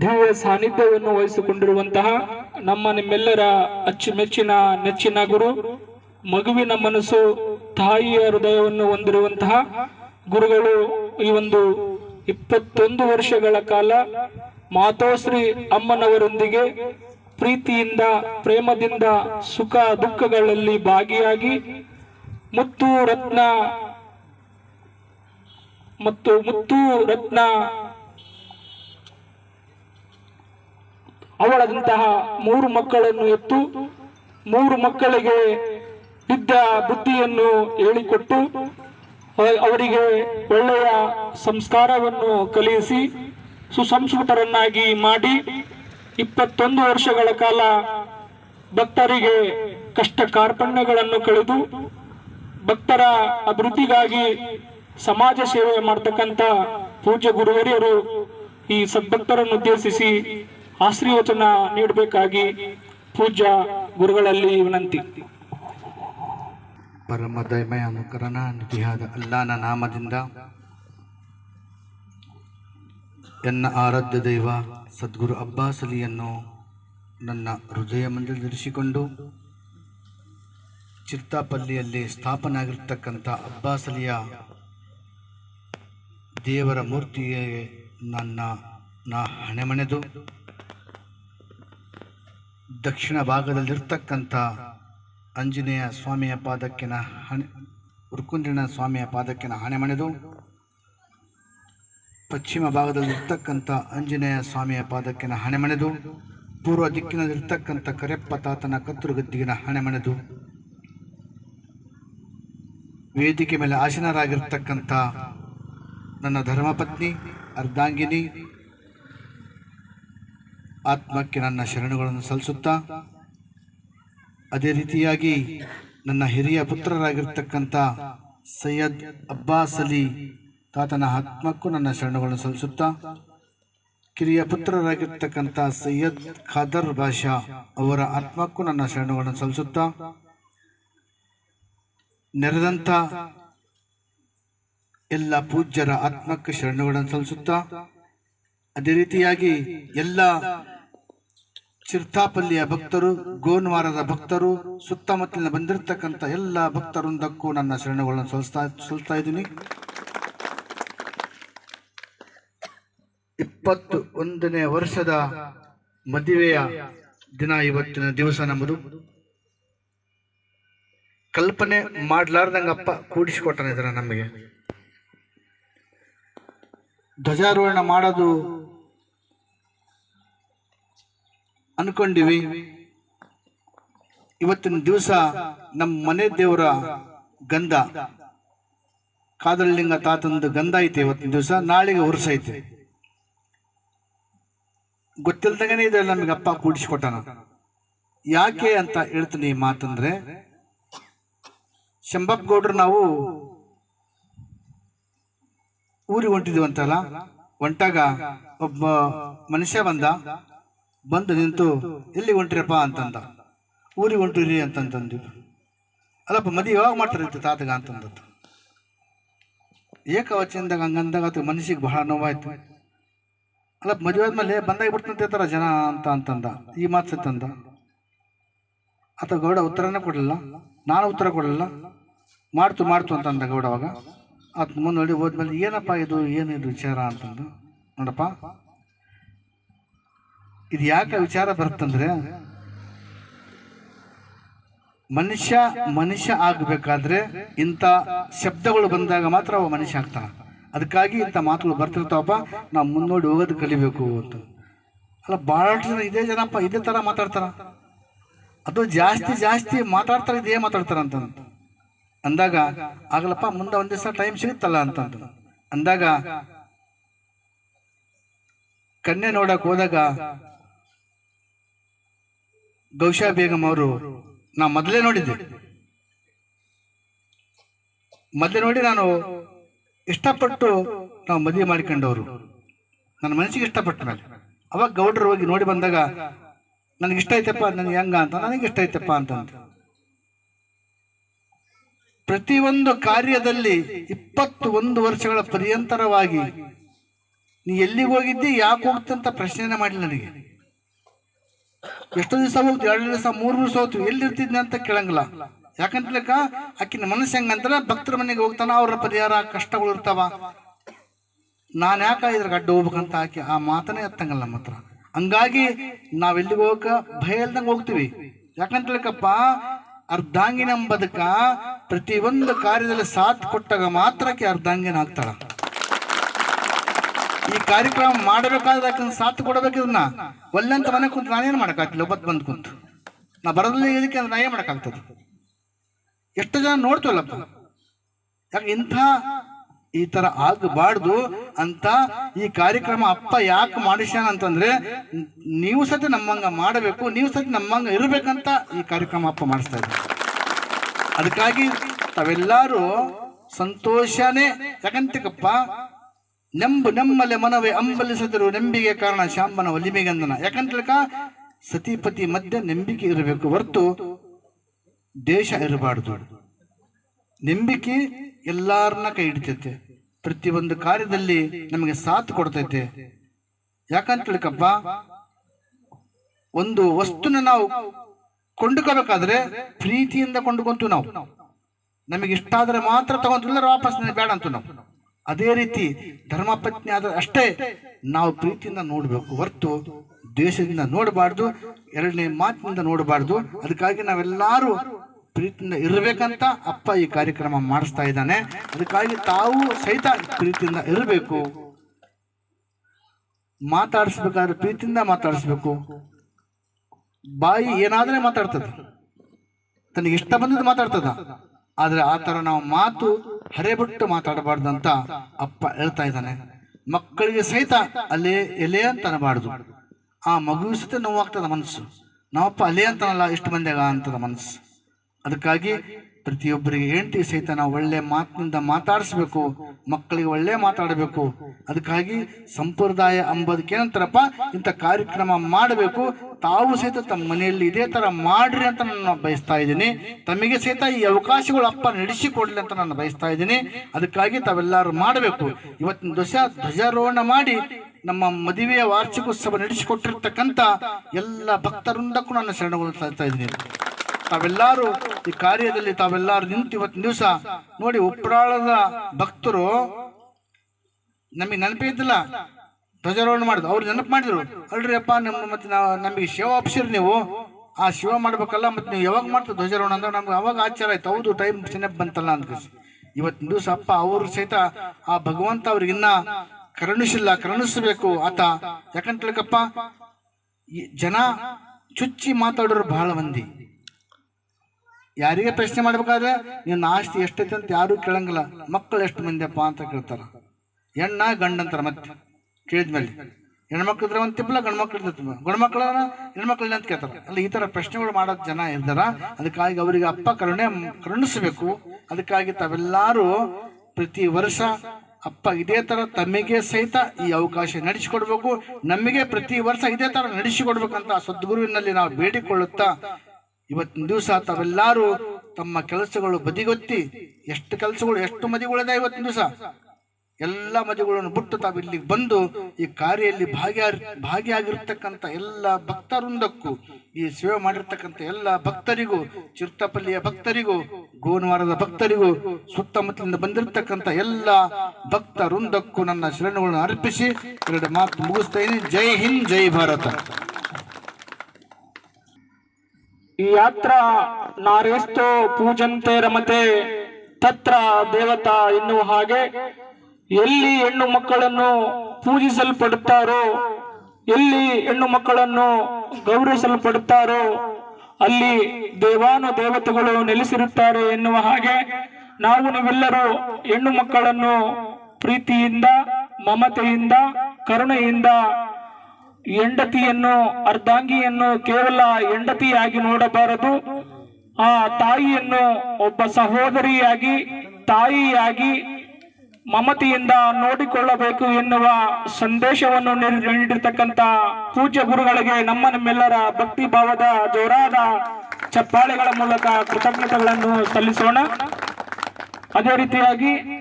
ದಿವ್ಯ ಸಾನ್ನಿಧ್ಯವನ್ನು ವಹಿಸಿಕೊಂಡಿರುವಂತಹ ನಮ್ಮ ನಿಮ್ಮೆಲ್ಲರ ಅಚ್ಚುಮೆಚ್ಚಿನ, ನೆಚ್ಚಿನ ಗುರು, ಮಗುವಿನ ಮನಸ್ಸು, ತಾಯಿಯ ಹೃದಯವನ್ನು ಹೊಂದಿರುವಂತಹ ಗುರುಗಳು ಈ ಒಂದು ಇಪ್ಪತ್ತೊಂದು ವರ್ಷಗಳ ಕಾಲ ಮಾತೋಶ್ರೀ ಅಮ್ಮನವರೊಂದಿಗೆ ಪ್ರೀತಿಯಿಂದ, ಪ್ರೇಮದಿಂದ, ಸುಖ ದುಃಖಗಳಲ್ಲಿ ಭಾಗಿಯಾಗಿ ಮುತ್ತು ರತ್ನ ಮತ್ತು ಮುತ್ತು ರತ್ನ ಅವಳದಂತಹ ಮೂರು ಮಕ್ಕಳನ್ನು ಎತ್ತು ಮೂರು ಮಕ್ಕಳಿಗೆ ವಿದ್ಯಾ ಬುದ್ಧಿಯನ್ನು ಹೇಳಿಕೊಟ್ಟು ಅವರಿಗೆ ಒಳ್ಳೆಯ ಸಂಸ್ಕಾರವನ್ನು ಕಲಿಸಿ ಸುಸಂಸ್ಕೃತರನ್ನಾಗಿ ಮಾಡಿ ಇಪ್ಪತ್ತೊಂದು ವರ್ಷಗಳ ಕಾಲ ಭಕ್ತರಿಗೆ ಕಷ್ಟ ಕಾರ್ಪಣ್ಯಗಳನ್ನು ಕಳೆದು ಭಕ್ತರ ಅಭಿವೃದ್ಧಿಗಾಗಿ ಸಮಾಜ ಸೇವೆ ಮಾಡ್ತಕ್ಕಂಥ ಪೂಜ್ಯ ಗುರುವರಿಯರು ಈ ಸದ್ಭಕ್ತರನ್ನು ಉದ್ದೇಶಿಸಿ ಆಶೀರ್ವಚನ ನೀಡಬೇಕಾಗಿ ಪೂಜ್ಯ ಗುರುಗಳಲ್ಲಿ ವಿನಂತಿ. ಪರಮ ದಯಮಯ ಅನುಕರಣ, ನಿಧಿಯಾದ ಅಲ್ಲಾನ ನಾಮದಿಂದ ಎನ್ನ ಆರಾಧ್ಯ ದೈವ ಸದ್ಗುರು ಅಬ್ಬಾಸ್ ಅಲಿಯನ್ನು ನನ್ನ ಹೃದಯ ಮಂದಿರದಲ್ಲಿರಿಸಿಕೊಂಡು ಚಿರ್ತಾಪಲ್ಲಿಯಲ್ಲಿ ಸ್ಥಾಪನೆ ಆಗಿರ್ತಕ್ಕಂಥ ಅಬ್ಬಾಸ್ ಅಲಿಯ ದೇವರ ಮೂರ್ತಿಗೆ ನನ್ನ, ನಾ ಹಣೆಮಣೆದು. ದಕ್ಷಿಣ ಭಾಗದಲ್ಲಿರ್ತಕ್ಕಂಥ ಆಂಜನೇಯ ಸ್ವಾಮಿಯ ಪಾದಕ್ಕಿನ ಹಣೆ ಉರ್ಕುಂದಿನ ಸ್ವಾಮಿಯ ಪಾದಕ್ಕಿನ ಹಣೆ ಮಣೆದು, ಪಶ್ಚಿಮ ಭಾಗದಲ್ಲಿರ್ತಕ್ಕಂಥ ಆಂಜನೇಯ ಸ್ವಾಮಿಯ ಪಾದಕ್ಕಿನ ಹಣೆ ಮಣೆದು, ಪೂರ್ವ ದಿಕ್ಕಿನಲ್ಲಿರ್ತಕ್ಕಂಥ ಕರೆಪ್ಪ ತಾತನ ಕತ್ತುರುಗದ್ದಿಗಿನ ಹಣೆ ಮಣೆದು, ವೇದಿಕೆ ಮೇಲೆ ಆಸೀನರಾಗಿರ್ತಕ್ಕಂಥ ನನ್ನ ಧರ್ಮಪತ್ನಿ, ಅರ್ಧಾಂಗಿನಿ ಆತ್ಮಕ್ಕೆ ನನ್ನ ಶರಣುಗಳನ್ನು ಸಲ್ಲಿಸುತ್ತಾ, ಅದೇ ರೀತಿಯಾಗಿ ನನ್ನ ಹಿರಿಯ ಪುತ್ರರಾಗಿರ್ತಕ್ಕಂಥ ಸೈಯದ್ ಅಬ್ಬಾಸ್ ಅಲಿ ತಾತನ ಆತ್ಮಕ್ಕೂ ನನ್ನ ಶರಣುಗಳನ್ನು ಸಲ್ಲಿಸುತ್ತಾ, ಕಿರಿಯ ಪುತ್ರರಾಗಿರ್ತಕ್ಕಂಥ ಸೈಯದ್ ಖಾದರ್ ಬಾಷಾ ಅವರ ಆತ್ಮಕ್ಕೂ ನನ್ನ ಶರಣುಗಳನ್ನು ಸಲ್ಲಿಸುತ್ತಾ, ನೆರೆದಂಥ ಎಲ್ಲ ಪೂಜ್ಯರ ಆತ್ಮಕ್ಕೆ ಶರಣುಗಳನ್ನು ಸಲ್ಲಿಸುತ್ತಾ ಅದೇ ರೀತಿಯಾಗಿ ಎಲ್ಲ ಚಿರ್ತಾಪಲ್ಲಿಯ ಭಕ್ತರು, ಗೋನ್ವಾರದ ಭಕ್ತರು, ಸುತ್ತಮುತ್ತಲಿನ ಬಂದಿರತಕ್ಕಂಥ ಎಲ್ಲ ಭಕ್ತರೊಂದಕ್ಕೂ ನನ್ನ ಶರಣಗಳನ್ನು ಸಲ್ಲಿಸ್ತಾ ಸಲ್ತಾ ಇದ್ದೀನಿ. ಇಪ್ಪತ್ತು ಒಂದನೇ ವರ್ಷದ ಮದುವೆಯ ದಿನ ಇವತ್ತಿನ ದಿವಸ ನಮ್ಮದು. ಕಲ್ಪನೆ ಮಾಡ್ಲಾರ್ದಂಗಪ್ಪ ಕೂಡಿಸಿಕೊಟ್ಟನ ಇದನ್ನ ನಮಗೆ. ಧ್ವಜಾರೋಹಣ ಮಾಡೋದು ಅನ್ಕೊಂಡಿವಿ. ಇವತ್ತಿನ ದಿವಸ ನಮ್ಮ ಮನೆ ದೇವರ ಗಂಧ. ಕಾದಳ್ಳಿಂಗ ತಾತಂದು ಗಂಧ ಐತೆ ಇವತ್ತಿನ ದಿವಸ, ನಾಳೆಗೆ ಹೊರಸ ಐತೆ. ಗೊತ್ತಿಲ್ದಂಗೆ ಇದೆ ನಮಗೆ ಅಪ್ಪ ಕೂಡಿಸ್ಕೊಟ್ಟಾನ. ಯಾಕೆ ಅಂತ ಹೇಳ್ತೀನಿ ಈ ಮಾತಂದ್ರೆ ಶಂಬಪ್ಪ ಗೌಡ್ರು ನಾವು ಊರಿಗೆ ಹೊಂಟಿದ್ವಿ ಅಂತಲ್ಲ, ಹೊಂಟಾಗ ಒಬ್ಬ ಮನುಷ್ಯ ಬಂದ. ಬಂದು ನಿಂತು, ಎಲ್ಲಿ ಹೊಂಟ್ರಿಯಪ್ಪ ಅಂತಂದ. ಊರಿಗೆ ಹೊಂಟಿರಿ ಅಂತಂತಂದ್ವಿ ಅಲ್ಲಪ್ಪ, ಮದುವೆ ಯಾವಾಗ ಮಾಡ್ತಾರೆ ತಾತಗ? ಅಂತಂದದ್ದು. ಏಕವಚನದಾಗ ಹಂಗಂದಾಗ ಆತ ಮನಸ್ಸಿಗೆ ಬಹಳ ನೋವಾಯ್ತು. ಅಲ್ಲಪ್ಪ, ಮದುವೆ ಆದ್ಮೇಲೆ ಬಂದಾಗ ಬಿಡ್ತಂತ ಜನ ಅಂತ ಅಂತಂದ. ಈ ಮಾತು ಸತ್ತಂದ. ಆತ ಗೌಡ ಉತ್ತರನೇ ಕೊಡಲಿಲ್ಲ. ನಾನು ಉತ್ತರ ಕೊಡಲಿಲ್ಲ. ಮಾಡ್ತು ಮಾಡ್ತು, ಅಂತಂದ ಗೌಡ ಅವಾಗ. ಆತ ಮುಂದೆ ನೋಡಿ ಹೋದ್ಮೇಲೆ, ಏನಪ್ಪ ಇದು? ಏನಿದು ವಿಚಾರ? ಅಂತಂದು. ನೋಡಪ್ಪ ಇದು ಯಾಕೆ ವಿಚಾರ ಬರುತ್ತಂದ್ರೆ, ಮನುಷ್ಯ ಮನುಷ್ಯ ಆಗಬೇಕಾದ್ರೆ ಇಂಥ ಶಬ್ದಗಳು ಬಂದಾಗ ಮಾತ್ರ ಅವ ಮನುಷ್ಯ ಆಗ್ತಾನ. ಅದಕ್ಕಾಗಿ ಇಂಥ ಮಾತುಗಳು ಬರ್ತಿರ್ತಾವಪ್ಪ ನಾವು ಮುನ್ನೋಡಿ ಹೋಗೋದು ಕಲಿಬೇಕು ಅಂತ. ಅಲ್ಲ ಭಾಳಷ್ಟು ಜನ ಇದೇ ಜನಪ್ಪ, ಇದೇ ಥರ ಮಾತಾಡ್ತಾರ. ಅದು ಜಾಸ್ತಿ ಜಾಸ್ತಿ ಮಾತಾಡ್ತಾರೆ, ಇದೇ ಮಾತಾಡ್ತಾರ ಅಂತ ಅಂದಾಗ, ಆಗಲಪ್ಪ, ಮುಂದೆ ಒಂದ್ ದಿವಸ ಟೈಮ್ ಸಿಗುತ್ತಲ್ಲ ಅಂತಂತ ಅಂದಾಗ, ಕನ್ಯೆ ನೋಡಕ್ ಹೋದಾಗ ಗೌಶಾ ಬೇಗಂ ಅವರು ನಾ ಮೊದಲೇ ನೋಡಿದ್ದೆ. ಮೊದಲೇ ನೋಡಿ ನಾನು ಇಷ್ಟಪಟ್ಟು ನಾವು ಮದುವೆ ಮಾಡಿಕೊಂಡವರು. ನನ್ನ ಮನಸ್ಸಿಗೆ ಇಷ್ಟಪಟ್ಟ ಮೇಲೆ. ಅವಾಗ ಗೌಡ್ರು ಹೋಗಿ ನೋಡಿ ಬಂದಾಗ ನನಗೆ ಇಷ್ಟ ಐತಪ್ಪ ನನಗೆ ಹೆಂಗ ಅಂತ, ನನಗೆ ಇಷ್ಟ ಐತಪ್ಪ ಅಂತ ಪ್ರತಿಯೊಂದು ಕಾರ್ಯದಲ್ಲಿ ಇಪ್ಪತ್ತು ಒಂದು ವರ್ಷಗಳ ಪರ್ಯಂತರವಾಗಿ ನೀ ಎಲ್ಲಿಗೆ ಹೋಗಿದ್ದಿ, ಯಾಕೆ ಹೋಗ್ತಂತ ಪ್ರಶ್ನೆನೇ ಮಾಡಿಲ್ಲ ನನಗೆ. ಎಷ್ಟೋ ದಿವಸ ಹೋಗ್ತೀವಿ, ಎರಡು ದಿವಸ, ಮೂರು ದಿವಸ ಹೋಗ್ತೀವಿ. ಎಲ್ಲಿರ್ತಿದ್ನ ಅಂತ ಕೇಳಂಗಿಲ್ಲ. ಯಾಕಂತಲಕ ಆಕಿನ ಮನಸ್ಸು ಹೆಂಗಂದ್ರೆ ಭಕ್ತರ ಮನೆಗೆ ಹೋಗ್ತಾನ ಅವ್ರ ಪರಿಹಾರ, ಕಷ್ಟಗಳು ಇರ್ತಾವ. ನಾನು ಯಾಕೆ ಇದ್ರಾಗ ಗಡ್ಡ ಹೋಗ್ಬೇಕಂತ ಆಕೆ, ಆ ಮಾತನೇ ಎತ್ತಂಗಲ್ಲ ನಮ್ಮ ಹತ್ರ. ಹಂಗಾಗಿ ನಾವೆಲ್ಲಿಗೆ ಹೋಗಕ ಭಯ ಇಲ್ದಂಗೆ ಹೋಗ್ತೀವಿ. ಯಾಕಂತಲಕ್ಕಪ್ಪ ಅರ್ಧಾಂಗಿನ ಬದುಕ ಪ್ರತಿಯೊಂದು ಕಾರ್ಯದಲ್ಲಿ ಸಾಥ್ ಕೊಟ್ಟಾಗ ಮಾತ್ರಕ್ಕೆ ಅರ್ಧಾಂಗಿನ ಆಗ್ತಾಳ. ಈ ಕಾರ್ಯಕ್ರಮ ಮಾಡಬೇಕಾದ್ರೆ ಆಕಿನ ಸಾಥ್ ಕೊಡಬೇಕು ಇದನ್ನ ಒಲ್ಲೆಂತ ಮನೆ ಕುಂತು ನಾನೇನು ಮಾಡೋಕ್ಕಾಗ್ತಿಲ್ಲ? ಒಬ್ಬತ್ತು ಬಂದು ಕುಂತು. ನಾ ಬರೋದಿಲ್ಲ ಇದಕ್ಕೆ ನಾ ಏನು ಮಾಡೋಕ್ಕಾಗ್ತದೆ. ಎಷ್ಟು ಜನ ನೋಡ್ತೀವಲ್ಲಪ್ಪ? ಯಾಕೆ ಇಂಥ ಈ ತರ ಆಗಬಾರ್ದು ಅಂತ ಈ ಕಾರ್ಯಕ್ರಮ ಅಪ್ಪ ಯಾಕೆ ಮಾಡಿಸ್ಯಾನ ಅಂತಂದ್ರೆ, ನೀವು ಸತಿ ನಮ್ಮಂಗ ಮಾಡಬೇಕು, ನೀವು ಸತಿ ನಮ್ಮಂಗ ಇರಬೇಕಂತ ಈ ಕಾರ್ಯಕ್ರಮ ಅಪ್ಪ ಮಾಡಿಸ್ತಾ ಇದ್ದಾರೆ. ಅದಕ್ಕಾಗಿ ತಾವೆಲ್ಲರೂ ಸಂತೋಷನೇ ಯಾಕಂತಕ್ಕಪ್ಪ ನೆಂಬು ನೆಮ್ಮಲೆ ಮನವೇ ಅಂಬಲಿಸಿದರು ನೆಂಬಿಗೆ ಕಾರಣ ಶಾಂಬನ ಒಲಿಮೆಗಂದನ ಯಾಕಂತಲಕ ಸತಿಪತಿ ಮಧ್ಯ ನಂಬಿಕೆ ಇರಬೇಕು ಹೊರತು ದೇಶ ಇರಬಾರ್ದು. ನಂಬಿಕೆ ಎಲ್ಲಾರನ್ನ ಕೈ ಹಿಡಿತೈತೆ. ಪ್ರತಿಯೊಂದು ಕಾರ್ಯದಲ್ಲಿ ನಮಗೆ ಸಾಥ್ ಕೊಡ್ತೈತೆ. ಯಾಕಂತ ಒಂದು ವಸ್ತುನ ನಾವು ಕೊಂಡುಕೋಬೇಕಾದ್ರೆ ಪ್ರೀತಿಯಿಂದ ಕೊಂಡುಕೊಂತು ನಾವು. ನಮಗೆ ಇಷ್ಟ ಆದ್ರೆ ಮಾತ್ರ ತಗೊಂತಿಲ್ಲ ವಾಪಸ್ ಬೇಡ ಅಂತ ನಾವು. ಅದೇ ರೀತಿ ಧರ್ಮಪತ್ನಿ ಆದ್ರೆ ಅಷ್ಟೇ ನಾವು ಪ್ರೀತಿಯಿಂದ ನೋಡಬೇಕು ಹೊರ್ತು ದೇಶದಿಂದ ನೋಡಬಾರ್ದು, ಎರಡನೇ ಮಾತಿನಿಂದ ನೋಡಬಾರ್ದು. ಅದಕ್ಕಾಗಿ ನಾವೆಲ್ಲರೂ ಪ್ರೀತಿಯಿಂದ ಇರಬೇಕಂತ ಅಪ್ಪ ಈ ಕಾರ್ಯಕ್ರಮ ಮಾಡಿಸ್ತಾ ಇದ್ದಾನೆ. ಅದಕ್ಕಾಗಿ ತಾವು ಸಹಿತ ಪ್ರೀತಿಯಿಂದ ಇರಬೇಕು. ಮಾತಾಡಿಸ್ಬೇಕಾದ್ರೆ ಪ್ರೀತಿಯಿಂದ ಮಾತಾಡಿಸ್ಬೇಕು. ಬಾಯಿ ಏನಾದರೆ ಮಾತಾಡ್ತದೆ. ತನಗೆ ಇಷ್ಟ ಬಂದದ್ದು ಮಾತಾಡ್ತದ. ಆದರೆ ಆ ಥರ ನಾವು ಮಾತು ಹರೆಬಿಟ್ಟು ಮಾತಾಡಬಾರ್ದು ಅಂತ ಅಪ್ಪ ಹೇಳ್ತಾ ಇದ್ದಾನೆ. ಮಕ್ಕಳಿಗೆ ಸಹಿತ ಅಲ್ಲಿ ಎಲೆ ಅಂತ ಅನ್ನಬಾರ್ದು. ಆ ಮಗುವಿನ ಸಹಿತ ನೋವಾಗ್ತದ ಮನಸ್ಸು. ನಾವಪ್ಪ ಅಲೆ ಅಂತನಲ್ಲ, ಇಷ್ಟು ಮಂದಿಯಾಗ ಅಂತದ ಮನಸ್ಸು. ಅದಕ್ಕಾಗಿ ಪ್ರತಿಯೊಬ್ಬರಿಗೆ ಹೆಂಡತಿ ಸಹಿತ ನಾವು ಒಳ್ಳೆ ಮಾತಿನಿಂದ ಮಾತಾಡಿಸ್ಬೇಕು, ಮಕ್ಕಳಿಗೆ ಒಳ್ಳೆ ಮಾತಾಡಬೇಕು. ಅದಕ್ಕಾಗಿ ಸಂಪ್ರದಾಯ ಅಂಬೋದಕ್ಕೆ ಏನಂತಾರಪ್ಪ? ಇಂಥ ಕಾರ್ಯಕ್ರಮ ಮಾಡಬೇಕು. ತಾವು ಸಹಿತ ತಮ್ಮ ಮನೆಯಲ್ಲಿ ಇದೇ ಥರ ಮಾಡ್ರಿ ಅಂತ ನಾನು ಬಯಸ್ತಾ ಇದ್ದೀನಿ. ತಮಗೆ ಸಹಿತ ಈ ಅವಕಾಶಗಳು ಅಪ್ಪ ನಡೆಸಿಕೊಡ್ಲಿ ಅಂತ ನಾನು ಬಯಸ್ತಾ ಇದ್ದೀನಿ. ಅದಕ್ಕಾಗಿ ತಾವೆಲ್ಲರೂ ಮಾಡಬೇಕು. ಇವತ್ತಿನ ಧ್ವಜ ಧ್ವಜಾರೋಹಣ ಮಾಡಿ ನಮ್ಮ ಮದುವೆಯ ವಾರ್ಷಿಕೋತ್ಸವ ನಡೆಸಿಕೊಟ್ಟಿರ್ತಕ್ಕಂಥ ಎಲ್ಲ ಭಕ್ತರುಂದಕ್ಕೂ ನಾನು ಶರಣಗೊಳ್ತಾ ಸಾಯ್ತಾ ಇದ್ದೀನಿ. ತಾವೆಲ್ಲರೂ ಈ ಕಾರ್ಯದಲ್ಲಿ ತಾವೆಲ್ಲರೂ ನಿಂತು ಇವತ್ತಿನ ದಿವಸ ನೋಡಿ ಉಪ್ರಾಳದ ಭಕ್ತರು ನಮಗೆ ನೆನಪಿದ್ದಿಲ್ಲ ಧ್ವಜಾರೋಹಣ ಮಾಡಿದ್ರು. ಅವ್ರು ನೆನಪು ಮಾಡಿದ್ರು. ಅಲ್ರಿ ಅಪ್ಪ ನಮ್ಮ ಮತ್ತೆ ನಾವು ನಮಗೆ ಶಿವ ಒಪ್ಸಿರಿ ನೀವು. ಆ ಶಿವ ಮಾಡ್ಬೇಕಲ್ಲ ಮತ್ತೆ ನೀವು ಯಾವಾಗ ಮಾಡ್ತೀವಿ ಧ್ವಜಾರೋಹಣ ಅಂದ್ರೆ ನಮ್ಗೆ ಅವಾಗ ಆಚಾರ ಆಯ್ತು. ಹೌದು, ಟೈಮ್ ಸೆನೆಪ್ ಬಂತಲ್ಲ ಅಂತ. ಇವತ್ತಿನ ದಿವಸ ಅಪ್ಪ ಅವರು ಸಹಿತ ಆ ಭಗವಂತ ಅವ್ರಿಗಿನ್ನ ಕರುಣಿಸಿಲ್ಲ, ಕರುಣಿಸಬೇಕು ಆತ. ಯಾಕಂತ ಹೇಳಕಪ್ಪ ಜನ ಚುಚ್ಚಿ ಮಾತಾಡೋರು ಬಹಳ ಮಂದಿ. ಯಾರಿಗೆ ಪ್ರಶ್ನೆ ಮಾಡ್ಬೇಕಾದ್ರೆ ನಿನ್ನ ಆಸ್ತಿ ಎಷ್ಟೈತೆ ಅಂತ ಯಾರು ಕೇಳಂಗಿಲ್ಲ. ಮಕ್ಕಳು ಎಷ್ಟು ಮಂದಿಯಪ್ಪ ಅಂತ ಕೇಳ್ತಾರ. ಹೆಣ್ಣ ಗಂಡ ಅಂತಾರ ಮತ್ತೆ. ಕೇಳಿದ್ಮೇಲೆ. ಹೆಣ್ಮಕ್ಳು ಇದ್ರೆ ಒಂದು ತಿಪ್ಪಲ ಗಂಡು ಮಕ್ಳು ಇರ್ತೈತಿ ಗಂಡು ಮಕ್ಳು ಹೆಣ್ಮಕ್ಳು ಅಂತ ಕೇಳ್ತಾರ. ಅಲ್ಲ, ಈ ತರ ಪ್ರಶ್ನೆಗಳು ಮಾಡೋ ಜನ ಇದ್ದಾರ. ಅದಕ್ಕಾಗಿ ಅವರಿಗೆ ಅಪ್ಪ ಕರುಣೆ ಕರುಣಿಸಬೇಕು. ಅದಕ್ಕಾಗಿ ತಾವೆಲ್ಲರೂ ಪ್ರತಿ ವರ್ಷ ಅಪ್ಪ ಇದೇ ತರ ತಮಗೆ ಸಹಿತ ಈ ಅವಕಾಶ ನಡೆಸಿಕೊಡ್ಬೇಕು. ನಮಗೆ ಪ್ರತಿ ವರ್ಷ ಇದೇ ತರ ನಡೆಸಿಕೊಡ್ಬೇಕಂತ ಸದ್ಗುರುವಿನಲ್ಲಿ ನಾವು ಬೇಡಿಕೊಳ್ಳುತ್ತಾ ಇವತ್ತಿನ ದಿವಸ ತಾವೆಲ್ಲರೂ ತಮ್ಮ ಕೆಲಸಗಳು ಬದಿಗೊತ್ತಿ ಎಷ್ಟು ಕೆಲಸಗಳು, ಎಷ್ಟು ಮದಿಗಳಿದೆ ಇವತ್ತಿನ ದಿವಸ? ಎಲ್ಲ ಮದಿಗಳನ್ನು ಬಿಟ್ಟು ತಾವು ಇಲ್ಲಿಗೆ ಬಂದು ಈ ಕಾರ್ಯದಲ್ಲಿ ಭಾಗಿಯಾಗಿ ಭಾಗಿಯಾಗಿರ್ತಕ್ಕಂಥ ಎಲ್ಲ ಭಕ್ತವೃಂದಕ್ಕೂ ಈ ಸೇವೆ ಮಾಡಿರ್ತಕ್ಕಂಥ ಎಲ್ಲ ಭಕ್ತರಿಗೂ, ಚಿರ್ತಪಲ್ಲಿಯ ಭಕ್ತರಿಗೂ ಗೋನವಾರದ ಭಕ್ತರಿಗೂ, ಸುತ್ತಮುತ್ತಲಿಂದ ಬಂದಿರತಕ್ಕಂಥ ಎಲ್ಲ ಭಕ್ತರುಂದಕ್ಕೂ ನನ್ನ ಶರಣಗಳನ್ನು ಅರ್ಪಿಸಿ, ಎರಡು ಮಾತು ಮುಗಿಸ್ತಾ ಇದ್ದೀನಿ ಜೈ ಹಿಂದ್, ಜೈ ಭಾರತ. ಈ ಯಾತ್ರಾ ನಾರೇಸ್ತೋ ಪೂಜಂತೆ ರಮತೆ ತತ್ರ ದೇವತಾ ಎನ್ನುವ ಹಾಗೆ ಎಲ್ಲಿ ಹೆಣ್ಣು ಮಕ್ಕಳನ್ನು ಪೂಜಿಸಲ್ಪಡುತ್ತಾರೋ, ಎಲ್ಲಿ ಹೆಣ್ಣು ಮಕ್ಕಳನ್ನು ಗೌರವಿಸಲ್ಪಡುತ್ತಾರೋ, ಅಲ್ಲಿ ದೇವಾನು ದೇವತೆಗಳು ನೆಲೆಸಿರುತ್ತಾರೆ ಎನ್ನುವ ಹಾಗೆ ನಾವು ನೀವೆಲ್ಲರೂ ಹೆಣ್ಣು ಮಕ್ಕಳನ್ನು ಪ್ರೀತಿಯಿಂದ, ಮಮತೆಯಿಂದ, ಕರುಣೆಯಿಂದ ಹೆಂಡತಿಯನ್ನು, ಅರ್ಧಾಂಗಿಯನ್ನು ಕೇವಲ ಹೆಂಡತಿಯಾಗಿ ನೋಡಬಾರದು. ಆ ತಾಯಿಯನ್ನು ಒಬ್ಬ ಸಹೋದರಿಯಾಗಿ, ತಾಯಿಯಾಗಿ ಮಮತೆಯಿಂದ ನೋಡಿಕೊಳ್ಳಬೇಕು ಎನ್ನುವ ಸಂದೇಶವನ್ನು ನೀಡಿ- ನೀಡಿರ್ತಕ್ಕಂಥ ಪೂಜ್ಯ ಗುರುಗಳಿಗೆ ನಮ್ಮ ನಮ್ಮೆಲ್ಲರ ಭಕ್ತಿ ಭಾವದ ಜೋರಾದ ಚಪ್ಪಾಳೆಗಳ ಮೂಲಕ ಕೃತಜ್ಞತೆಗಳನ್ನು ಸಲ್ಲಿಸೋಣ. ಅದೇ ರೀತಿಯಾಗಿ